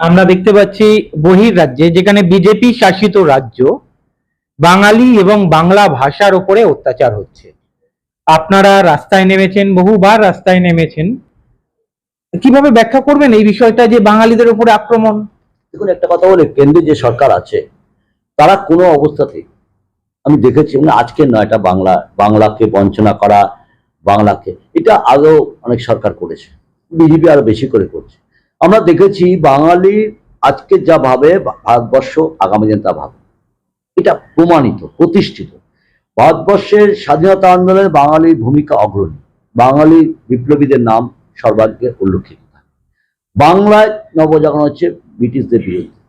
আমরা দেখতে পাচ্ছি বহির রাজ্যে, যেখানে বিজেপি শাসিত রাজ্য, বাঙালি এবং বাংলা ভাষার উপরে অত্যাচার হচ্ছে। আপনারা রাস্তায় নেমেছেন, বহুবার রাস্তায় নেমেছেন। কীভাবে ব্যাখ্যা করবেন এই বিষয়টা যে বাঙালিদের উপরে আক্রমণ? দেখুন, একটা কথা বলে, কেন্দ্রে যে সরকার আছে, তারা কোনো অবস্থাতেই আমি দেখেছি মানে আজকে নয়, এটা বাংলা, বাংলাকে বঞ্চনা করা, বাংলাকে, এটা আগেও অনেক সরকার করেছে। বিজেপি আরও বেশি করে করছে। আমরা দেখেছি বাঙালি আজকে যা ভাবে, ভারতবর্ষ আগামী দিন তা ভাবে। এটা প্রমাণিত, প্রতিষ্ঠিত। ভারতবর্ষের স্বাধীনতা আন্দোলনে বাঙালির ভূমিকা অগ্রণী। বাঙালি বিপ্লবীদের নাম সর্বাগ্রে উল্লেখিত বাংলায় নবজাগরণ হচ্ছে ব্রিটিশদের বিরুদ্ধে।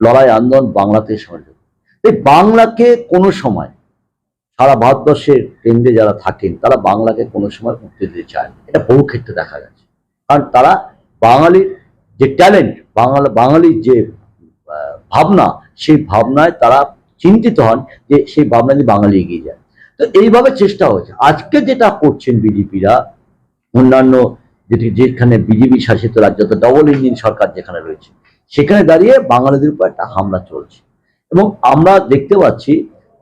লড়াই, আন্দোলন বাংলাতে সহযোগ এই বাংলাকে কোনো সময় সারা ভারতবর্ষের কেন্দ্রে যারা থাকেন, তারা বাংলাকে কোনো সময় মুক্তি দিতে চায়। এটা বহু ক্ষেত্রে দেখা গেছে। কারণ তারা বাঙালির যে ট্যালেন্ট বাংলা বাঙালির যে ভাবনা, সেই ভাবনায় তারা চিন্তিত হন যে সেই ভাবনা দিয়ে বাঙালি এগিয়ে যায়। তো এইভাবে চেষ্টা হয়েছে। আজকে যেটা করছেন বিজেপিরা, অন্যান্য যেটি যেখানে বিজেপি শাসিত রাজ্য তো ডবল ইঞ্জিন সরকার যেখানে রয়েছে, সেখানে দাঁড়িয়ে বাঙালিদের উপর একটা হামলা চলছে। এবং আমরা দেখতে পাচ্ছি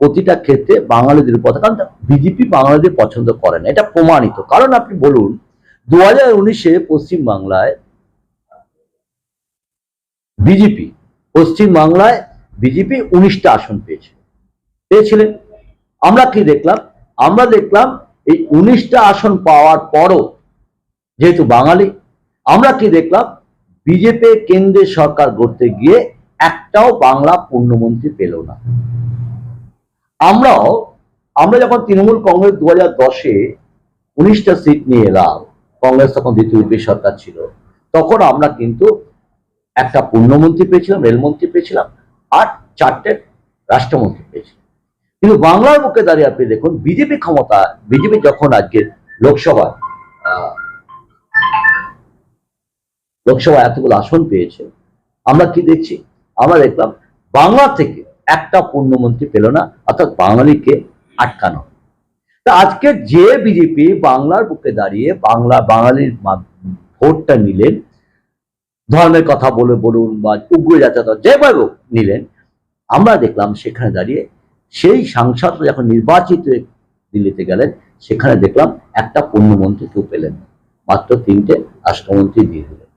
প্রতিটা ক্ষেত্রে বাঙালিদের উপর, কারণ বিজেপি বাঙালিদের পছন্দ করে না। এটা প্রমাণিত। কারণ আপনি বলুন, দু হাজার উনিশে পশ্চিমবাংলায় বিজেপি, পশ্চিম বাংলায় বিজেপি উনিশটা আসন পেয়েছে। পেয়েছিলেন। আমরা কি দেখলাম? আমরা দেখলাম এই উনিশটা আসন পাওয়ার পরও যেহেতু বাঙালি, আমরা কি দেখলাম? বিজেপি কেন্দ্রের সরকার গড়তে গিয়ে একটাও বাংলা পূর্ণমন্ত্রী পেল না। আমরাও, আমরা যখন তৃণমূল কংগ্রেস দু হাজার দশে উনিশটা সিট নিয়ে এলাম, কংগ্রেস তখন দ্বিতীয় সরকার ছিল, তখন আমরা কিন্তু একটা পূর্ণমন্ত্রী পেয়েছিলাম রেলমন্ত্রী পেয়েছিলাম আর চারটে রাষ্ট্রমন্ত্রী পেয়েছিলাম। কিন্তু বাংলার বুকে দাঁড়িয়ে আপনি দেখুন বিজেপি ক্ষমতা বিজেপি যখন আজকে লোকসভা আহ, লোকসভা এতগুলো আসন পেয়েছে আমরা কি দেখছি? আমরা দেখলাম বাংলা থেকে একটা পূর্ণমন্ত্রী পেল না অর্থাৎ বাঙালিকে আটকানো। তা আজকে যে বিজেপি বাংলার বুকে দাঁড়িয়ে বাংলা বাঙালির ভোটটা নিলেন ধর্মের কথা বলে বলুন বা উগ্র জাতীয়তা যেভাবে নিলেন, আমরা দেখলাম সেখানে দাঁড়িয়ে সেই সাংসদ যখন নির্বাচিত দিল্লিতে গেলেন, সেখানে দেখলাম একটা পূর্ণমন্ত্রী কেউ পেলেন মাত্র তিনটে রাষ্ট্রমন্ত্রী দিয়ে দিলেন।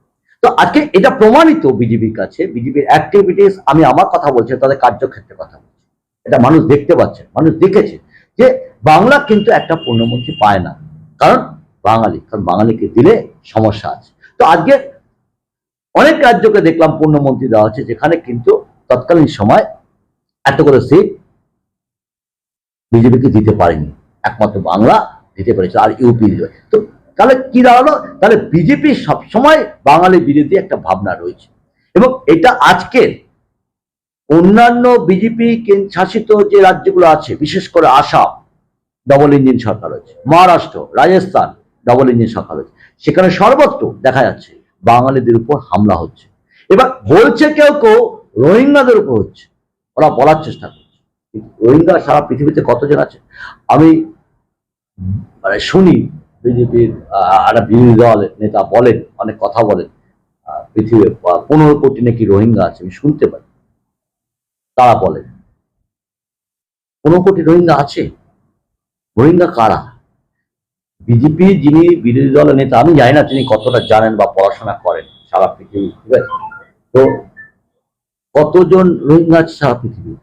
তো আজকে এটা প্রমাণিত বিজেপির কাছে, বিজেপির অ্যাক্টিভিটিস আমি আমার কথা বলছি, তাদের কার্যক্ষেত্রে কথা বলছি। এটা মানুষ দেখতে পাচ্ছে, মানুষ দেখেছে যে বাংলা কিন্তু একটা পূর্ণমন্ত্রী পায় না। কারণ বাঙালি, কারণ বাঙালিকে দিলে সমস্যা আছে। তো আজকে অনেক রাজ্যকে দেখলাম পূর্ণমন্ত্রী দেওয়া হচ্ছে, যেখানে কিন্তু তৎকালীন সময় এত করে সিট বিজেপিকে দিতে পারেনি। একমাত্র বাংলা দিতে পেরেছে আর ইউপি তো তাহলে কি দাঁড়াল? তাহলে বিজেপি সবসময় বাঙালি বিরোধী একটা ভাবনা রয়েছে। এবং এটা আজকের অন্যান্য বিজেপি শাসিত যে রাজ্যগুলো আছে, বিশেষ করে আসাম ডবল ইঞ্জিন সরকার হয়েছে মহারাষ্ট্র, রাজস্থান ডবল ইঞ্জিন সরকার হয়েছে সেখানে সর্বত্র দেখা যাচ্ছে বাঙালিদের উপর হামলা হচ্ছে। এবার বলছে কেউ কেউ রোহিঙ্গাদের উপর হচ্ছে। ওরা বলার চেষ্টা করছে। রোহিঙ্গা সারা পৃথিবীতে কতজন আছে? আমি মানে শুনি বিজেপির একটা বিরোধী দল নেতা বলেন, অনেক কথা বলেন পৃথিবীর পনেরো কোটি নাকি রোহিঙ্গা আছে, আমি শুনতে পাই। তারা বলেন, পনেরো কোটি রোহিঙ্গা আছে? রোহিঙ্গা কারা? বিজেপি যিনি বিরোধী দলের নেতা, আমি জানি না তিনি কতটা জানেন বা পড়াশোনা করেন সারা পৃথিবী, ঠিক আছে? তো কতজন রোহিঙ্গা আছে সারা পৃথিবী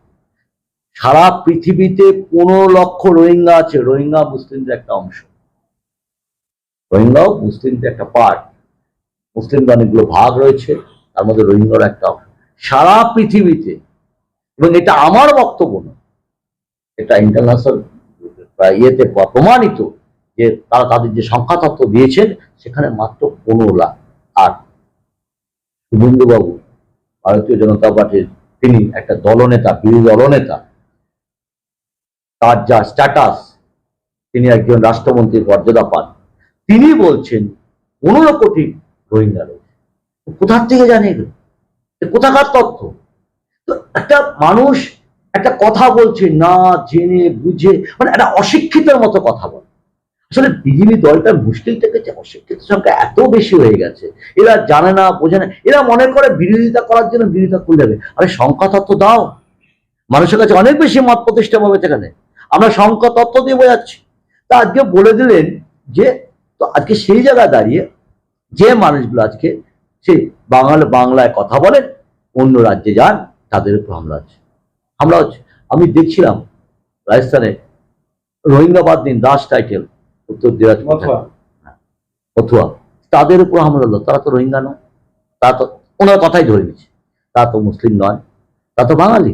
সারা পৃথিবীতে পনেরো লক্ষ রোহিঙ্গা আছে, রোহিঙ্গা মুসলিমদের একটা অংশ। রোহিঙ্গাও মুসলিমদের একটা পার্ট মুসলিমদের অনেকগুলো ভাগ রয়েছে, তার মধ্যে রোহিঙ্গার একটা অংশ। সারা পৃথিবীতে, এবং এটা আমার বক্তব্য না এটা ইন্টারন্যাশনাল ইয়েতে প্রমাণিত যে তারা তাদের যে সংখ্যা তত্ত্ব দিয়েছেন, সেখানে মাত্র পনেরো লাখ। আর শুভেন্দুবাবু ভারতীয় জনতা পার্টির তিনি একটা দলনেতা, বিরোধী দলনেতা, তার যা স্ট্যাটাস তিনি একজন রাষ্ট্রমন্ত্রীর মর্যাদা পান। তিনি বলছেন, পনেরো কোটি রোহিঙ্গা রয়েছে। কোথার থেকে জানে কোথাকার তথ্য? তো একটা মানুষ একটা কথা বলছে, না, জেনে, বুঝে মানে একটা অশিক্ষিতের মতো কথা বলে। আসলে বিজেপি দলটা মুশকিল থেকে অশিক্ষিত সংখ্যা এত বেশি হয়ে গেছে, এরা জানে না, বোঝে না, এরা মনে করে বিরোধিতা করার জন্য বিরোধিতা করে যাবে। আরে সংখ্যা তত্ত্ব দাও। মানুষের কাছে অনেক বেশি মত প্রতিষ্ঠা পাবে সেখানে। আমরা সংখ্যা তত্ত্ব দিয়ে বোঝাচ্ছি। তা আজকে বলে দিলেন যে, তো আজকে সেই জায়গায় দাঁড়িয়ে যে মানুষগুলো আজকে সে বাংলা বাংলায় কথা বলেন, অন্য রাজ্যে যান, তাদের উপর হামলা হচ্ছে। হামলা হচ্ছে। আমি দেখছিলাম রাজস্থানে রোহিঙ্গা বাদ দিন দাস টাইটেল। উত্তর দিনাজপুর। অথুয়া তাদের উপর হামলা হলো তারা তো রোহিঙ্গা নয়। তারা তো ওনার কথাই ধরে নিচ্ছে। তারা তো মুসলিম নয় তারা তো বাঙালি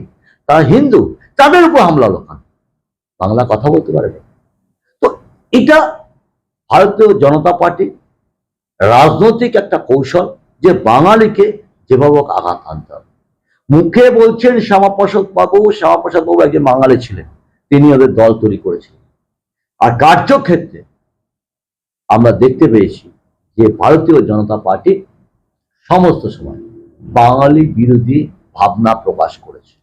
তারা হিন্দু তাদের উপর হামলা হলো কেন? বাংলা কথা বলতে পারে না। তো এটা ভারতীয় জনতা পার্টি রাজনৈতিক একটা কৌশল যে বাঙালিকে যেভাবে আঘাত আনতে হবে। মুখে বলছেন শ্যামাপ্রসাদ বাবু শ্যামাপ্রসাদ বাবু একজন বাঙালি ছিলেন। তিনি ওদের দল তৈরি করেছিলেন। আর কার্যক্ষেত্রে আমরা দেখতে পেয়েছি যে ভারতীয় জনতা পার্টি সমস্ত সময় বাঙালি বিরোধী ভাবনা প্রকাশ করেছে।